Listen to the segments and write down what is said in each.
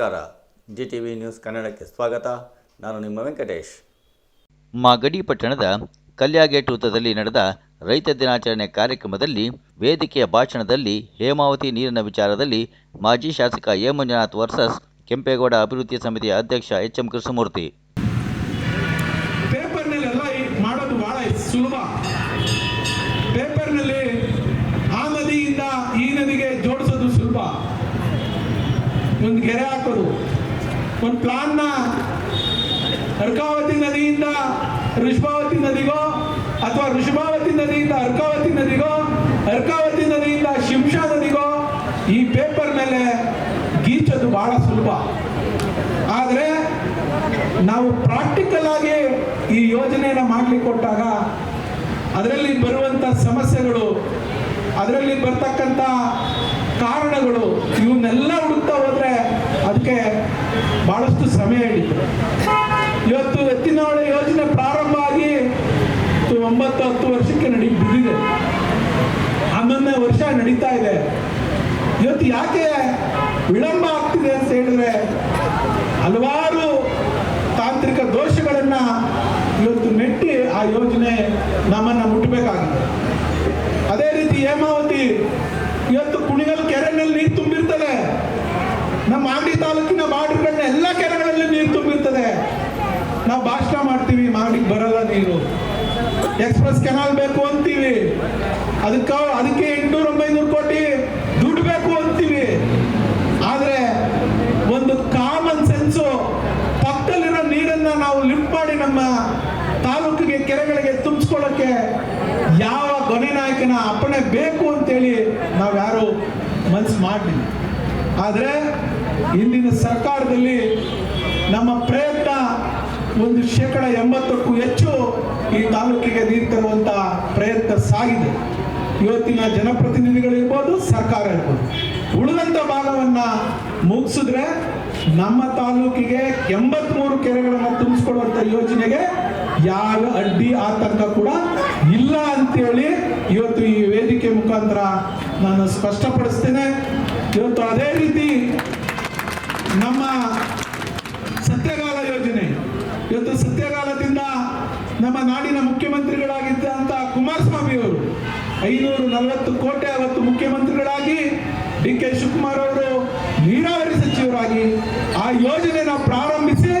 ನಮಸ್ಕಾರ. G T V news ಕನ್ನಡಕ್ಕೆ ಸ್ವಾಗತ. ನಾನು ನಿಮ್ಮ ವೆಂಕಟೇಶ್. ಮಾಗಡಿ ಪಟ್ಟಣದ ಕಲ್ಯಾಗೇಟ್ ವೃತ್ತದಲ್ಲಿ ನಡೆದ ರೈತ ದಿನಾಚರಣೆ ಕಾರ್ಯಕ್ರಮದಲ್ಲಿ ವೇದಿಕೆಯ ಭಾಷಣದಲ್ಲಿ ಹೇಮಾವತಿ ನೀರಿನ ವಿಚಾರದಲ್ಲಿ ಮಾಜಿ ಶಾಸಕ ಎ ಮಂಜುನಾಥ್ ವರ್ಸಸ್ ಕೆಂಪೇಗೌಡ ಅಭಿವೃದ್ಧಿ ಸಮಿತಿಯ ಅಧ್ಯಕ್ಷ ಎಚ್ ಎಂ ಕೃಷ್ಣಮೂರ್ತಿ ಗೆರೆ ಹಾಕೋದು. ಒಂದು ಪ್ಲಾನ್ನ ಅರ್ಕಾವತಿ ನದಿಯಿಂದ ಋಷಭಾವತಿ ನದಿಗೋ ಅಥವಾ ಋಷಭಾವತಿ ನದಿಯಿಂದ ಅರ್ಕಾವತಿ ನದಿಗೋ, ಅರ್ಕಾವತಿ ನದಿಯಿಂದ ಶಿಂಷಾ ನದಿಗೋ ಈ ಪೇಪರ್ ಮೇಲೆ ಗೀಚೋದು ಬಹಳ ಸುಲಭ. ಆದರೆ ನಾವು ಪ್ರಾಕ್ಟಿಕಲ್ ಆಗಿ ಈ ಯೋಜನೆಯನ್ನು ಮಾಡಲಿಕ್ಕೆ ಕೊಟ್ಟಾಗ ಅದರಲ್ಲಿ ಬರುವಂಥ ಸಮಸ್ಯೆಗಳು, ಅದರಲ್ಲಿ ಬರ್ತಕ್ಕಂಥ ಕಾರಣಗಳು ಇವನ್ನೆಲ್ಲ ಹುಡುಕ್ತಾ ಹೋದ್ರೆ ಅದಕ್ಕೆ ಬಹಳಷ್ಟು ಸಮಯ ಹಿಡಿತು ಇವತ್ತು ಎತ್ತಿನಹೊಳೆ ಯೋಜನೆ ಪ್ರಾರಂಭ ಆಗಿ ಒಂಬತ್ತು, ಹತ್ತು ವರ್ಷಕ್ಕೆ ನಡಿ, ಬಿದ್ದಿದೆ. ಹನ್ನೊಂದನೇ ವರ್ಷ ನಡೀತಾ ಇದೆ. ಇವತ್ತು ಯಾಕೆ ವಿಳಂಬ ಆಗ್ತಿದೆ ಅಂತ ಹೇಳಿದ್ರೆ ಹಲವಾರು ತಾಂತ್ರಿಕ ದೋಷಗಳನ್ನ ಇವತ್ತು ಮೆಟ್ಟಿ ಆ ಯೋಜನೆ ನಮ್ಮನ್ನ ಮುಟ್ಟಬೇಕಾಗಿದೆ ಅದೇ ರೀತಿ ಹೇಮಾವತಿ, ಇವತ್ತು ಕುಣಿಗಲ್ ಕೆರೆನಲ್ಲಿ ನೀರು ತುಂಬಿರ್ತದೆ. ನಮ್ಮ ಮಾಗಡಿ ತಾಲೂಕಿನ ಬಾರ್ಡರ್ಗಳನ್ನ ಎಲ್ಲ ಕೆರೆಗಳಲ್ಲಿ ನೀರು ತುಂಬಿರ್ತದೆ. ನಾವು ಭಾಷಣ ಮಾಡ್ತೀವಿ, ಮಾಗಡಿಗೆ ಬರಲ್ಲ ನೀರು. ಎಕ್ಸ್ಪ್ರೆಸ್ ಕೆನಾಲ್ ಬೇಕು ಅಂತೀವಿ. ಅದಕ್ಕೆ ಅದಕ್ಕೆ ಎಂಟುನೂರ ಒಂಬೈನೂರು ಕೋಟಿ ದುಡ್ಡು ಬೇಕು ಅಂತೀವಿ. ಆದ್ರೆ ಒಂದು ಕಾಮನ್ ಸೆನ್ಸು ಪಕ್ಕದಲ್ಲಿರೋ ನೀರನ್ನ ನಾವು ಲಿಫ್ಟ್ ಮಾಡಿ ನಮ್ಮ ತಾಲೂಕಿಗೆ, ಕೆರೆಗಳಿಗೆ ತುಂಬಿಸ್ಕೊಳ್ಳೋಕ್ಕೆ ಯಾವ ಕೊನೆ ನಾಯಕನ ಅಪ್ಪಣೆ ಬೇಕು ಅಂತೇಳಿ ನಾವ್ಯಾರು ಮನ್ಸು ಮಾಡಲಿಲ್ಲ. ಆದರೆ ಇಂದಿನ ಸರ್ಕಾರದಲ್ಲಿ ನಮ್ಮ ಪ್ರಯತ್ನ ಒಂದು ಶೇಕಡ ಎಂಬತ್ತಕ್ಕೂ ಹೆಚ್ಚು ಈ ತಾಲೂಕಿಗೆ ನೀರು ತರುವಂತ ಪ್ರಯತ್ನ ಸಾಗಿದೆ. ಇವತ್ತಿನ ಜನಪ್ರತಿನಿಧಿಗಳಿರ್ಬೋದು ಸರ್ಕಾರ ಇರ್ಬೋದು. ಉಳಿದಂಥ ಭಾಗವನ್ನ ಮುಗಿಸಿದ್ರೆ ನಮ್ಮ ತಾಲೂಕಿಗೆ ಎಂಬತ್ಮೂರು ಕೆರೆಗಳನ್ನು ತುಂಬಿಸ್ಕೊಳ್ಳುವಂಥ ಯೋಜನೆಗೆ ಯಾವ ಅಡ್ಡಿ ಆತಂಕ ಕೂಡ ಇಲ್ಲ ಅಂತೇಳಿ ಇವತ್ತು ಈ ವೇದಿಕೆ ಮುಖಾಂತರ ನಾನು ಸ್ಪಷ್ಟಪಡಿಸ್ತೇನೆ. ಇವತ್ತು ಅದೇ ರೀತಿ ನಮ್ಮ ಸತ್ಯಗಾಲ ಯೋಜನೆ. ಇವತ್ತು ಸತ್ಯಗಾಲದಿಂದ ನಮ್ಮ ನಾಡಿನ ಮುಖ್ಯಮಂತ್ರಿಗಳಾಗಿದ್ದಂಥ ಕುಮಾರಸ್ವಾಮಿ ಅವರು ಐನೂರು ನಲವತ್ತು ಕೋಟಿ ಅವತ್ತು ಮುಖ್ಯಮಂತ್ರಿಗಳಾಗಿ ಡಿ ಕೆ ಶಿವಕುಮಾರ್ ಅವರು ನೀರಾವರಿ ಸಚಿವರಾಗಿ ಆ ಯೋಜನೆನ ಪ್ರಾರಂಭಿಸಿ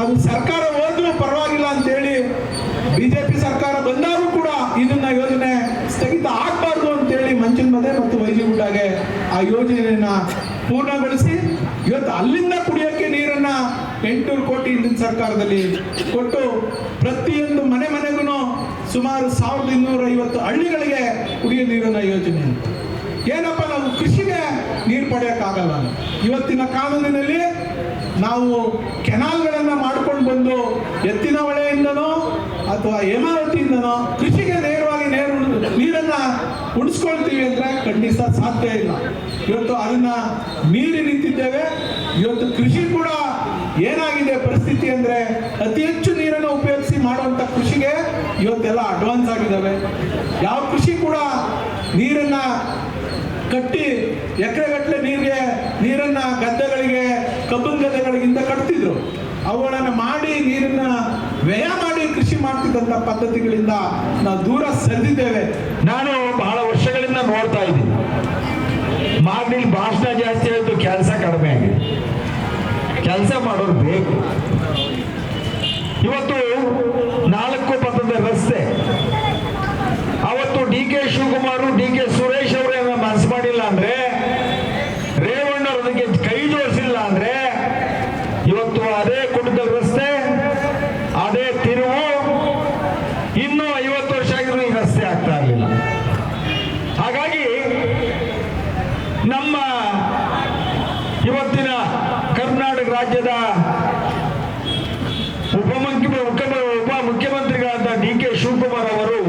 ಅದು ಸರ್ಕಾರ ಹೋದ್ರೂ ಪರವಾಗಿಲ್ಲ ಅಂತೇಳಿ ಬಿಜೆಪಿ ಸರ್ಕಾರ ಬಂದಾಗೂ ಕೂಡ ಇದನ್ನ ಯೋಜನೆ ಸ್ಥಗಿತ ಆಗಬಾರ್ದು ಅಂತೇಳಿ ಮಂಚಿನ ಮದೆ ಮತ್ತು ವೈಜಿಗುಡ್ಡಾಗೆ ಆ ಯೋಜನೆಯನ್ನ ಪೂರ್ಣಗೊಳಿಸಿ ಇವತ್ತು ಅಲ್ಲಿಂದ ಕುಡಿಯೋಕ್ಕೆ ನೀರನ್ನ ಎಂಟುನೂರು ಕೋಟಿ ಹಿಂದಿನ ಸರ್ಕಾರದಲ್ಲಿ ಕೊಟ್ಟು ಪ್ರತಿಯೊಂದು ಮನೆ ಮನೆಗೂ ಸುಮಾರು ಸಾವಿರದ ಇನ್ನೂರ ಐವತ್ತು ಹಳ್ಳಿಗಳಿಗೆ ಕುಡಿಯೋ ನೀರಿನ ಯೋಜನೆ ಏನಪ್ಪ ನಾವು ಕೃಷಿಗೆ ನೀರು ಪಡೆಯೋಕ್ಕಾಗಲ್ಲ. ಇವತ್ತಿನ ಕಾನೂನಿನಲ್ಲಿ ನಾವು ಕೆನಾಲ್ಗಳನ್ನು ಮಾಡ್ಕೊಂಡು ಬಂದು ಎತ್ತಿನ ಹೊಳೆಯಿಂದನೋ ಅಥವಾ ಹೇಮಾವತಿಯಿಂದನೋ ಕೃಷಿಗೆ ನೇರವಾಗಿ ನೇರು ನೀರನ್ನ ಉಣಿಸ್ಕೊಳ್ತೀವಿ ಅಂದ್ರೆ ಖಂಡಿತ ಸಾಧ್ಯ ಇಲ್ಲ. ಇವತ್ತು ಅದನ್ನ ಮೀರಿ ನಿಂತಿದ್ದೇವೆ. ಇವತ್ತು ಕೃಷಿ ಕೂಡ ಏನಾಗಿದೆ ಪರಿಸ್ಥಿತಿ ಅಂದ್ರೆ ಅತಿ ಹೆಚ್ಚು ನೀರನ್ನು ಉಪಯೋಗಿಸಿ ಮಾಡುವಂತ ಕೃಷಿಗೆ ಇವತ್ತೆಲ್ಲ ಅಡ್ವಾನ್ಸ್ ಆಗಿದ್ದಾವೆ. ಯಾವ ಕೃಷಿ ಕೂಡ ನೀರನ್ನ ಕಟ್ಟಿ ಎಕರೆಗಟ್ಟಲೆ ನೀರಿಗೆ, ನೀರನ್ನ ಗದ್ದೆಗಳಿಗೆ, ಕಬ್ಬಿನ ಗದ್ದೆಗಳಿಗಿಂತ ಕಟ್ತಿದ್ರು. ಅವುಗಳನ್ನು ಮಾಡಿ ನೀರನ್ನ ವ್ಯಯ ಕೃಷಿ ಮಾಡ್ತಿದ್ದಂಥ ಪದ್ಧತಿಗಳಿಂದ ನಾವು ದೂರ ಸರಿದಿದ್ದೇವೆ. ನಾನು ಬಹಳ ವರ್ಷಗಳಿಂದ ನೋಡ್ತಾ ಇದ್ದೀನಿ. ಮಾಡಿ ಭಾಷಣ ಜಾಸ್ತಿ ಆಯಿತು, ಕೆಲಸ ಕಡಿಮೆ ಆಗಿದೆ. ಕೆಲಸ ಮಾಡೋರು ಬೇಕು ಇವತ್ತು ನಾಲ್ಕು ಪಥದ ರಸ್ತೆ ಅವತ್ತು D K Shivakumar D K Suresh ಅವರೇನ ಮನಸ್ಸು ಮಾಡಿಲ್ಲ ಅಂದ್ರೆ ರೇವಣ್ಣವ್ರು ಅದಕ್ಕೆ ಕೈ ಜೋಡಿಸಿಲ್ಲ ಅಂದ್ರೆ ಇವತ್ತು ಅದೇ ಕುಟುಂಬದ ರಸ್ತೆ ಅದೇ ತಿರುವು ಇನ್ನೂ ಐವತ್ತು ವರ್ಷ ಆಗಿದ್ರು ಈ ರಸ್ತೆ ಆಗ್ತಾ ಇರಲಿಲ್ಲ ಹಾಗಾಗಿ ನಮ್ಮ ಇವತ್ತಿನ ಕರ್ನಾಟಕ ರಾಜ್ಯದ ಉಪಮುಖ್ಯ ಉಪ ಮುಖ್ಯಮಂತ್ರಿಗಳಾದ ಡಿ ಕೆ ಶಿವಕುಮಾರ್ ಅವರು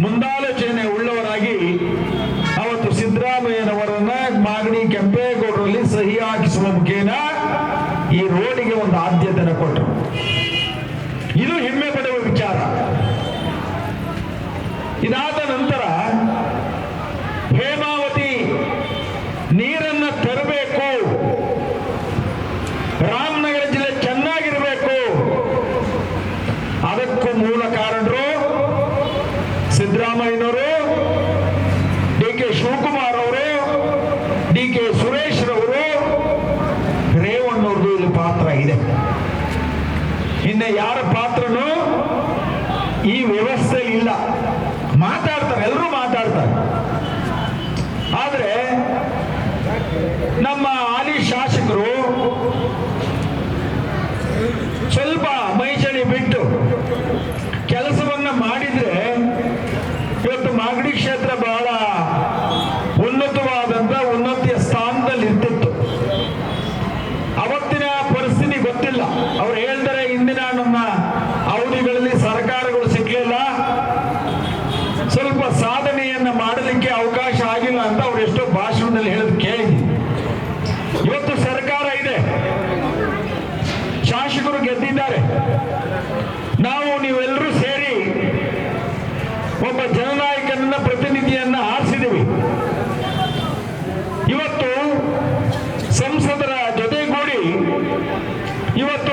ಮುಂದಾಲೋಚನೆ ಉಳ್ಳವರಾಗಿ ಇನ್ನ ಯಾರ ಪಾತ್ರನು ಈ ವ್ಯವಸ್ಥೆ ಇಲ್ಲ. ಮಾತಾಡ್ತಾರೆ ಎಲ್ಲರೂ ಮಾತಾಡ್ತಾರೆ. ಆದ್ರೆ ನಮ್ಮ ಕೊಟ್ಟಿಲ್ಲ ಅವ್ರು ಹೇಳ್ತಾರೆ, ಇಂದಿನ ನಮ್ಮ ಅವಧಿಗಳಲ್ಲಿ ಸರ್ಕಾರಗಳು ಸಿಗ್ಲಿಲ್ಲ. ಸ್ವಲ್ಪ ಸಾಧನೆಯನ್ನ ಮಾಡಲಿಕ್ಕೆ ಅವಕಾಶ ಆಗಿಲ್ಲ ಅಂತ ಅವ್ರು ಎಷ್ಟೋ ಭಾಷಣದಲ್ಲಿ ಹೇಳಿದ್ ಕೇಳಿ ಇವತ್ತು ಸರ್ಕಾರ ಇದೆ. ಶಾಸಕರು ಗೆದ್ದಿದ್ದಾರೆ. ನಾವು ನೀವೆಲ್ಲರೂ ಇವತ್ತು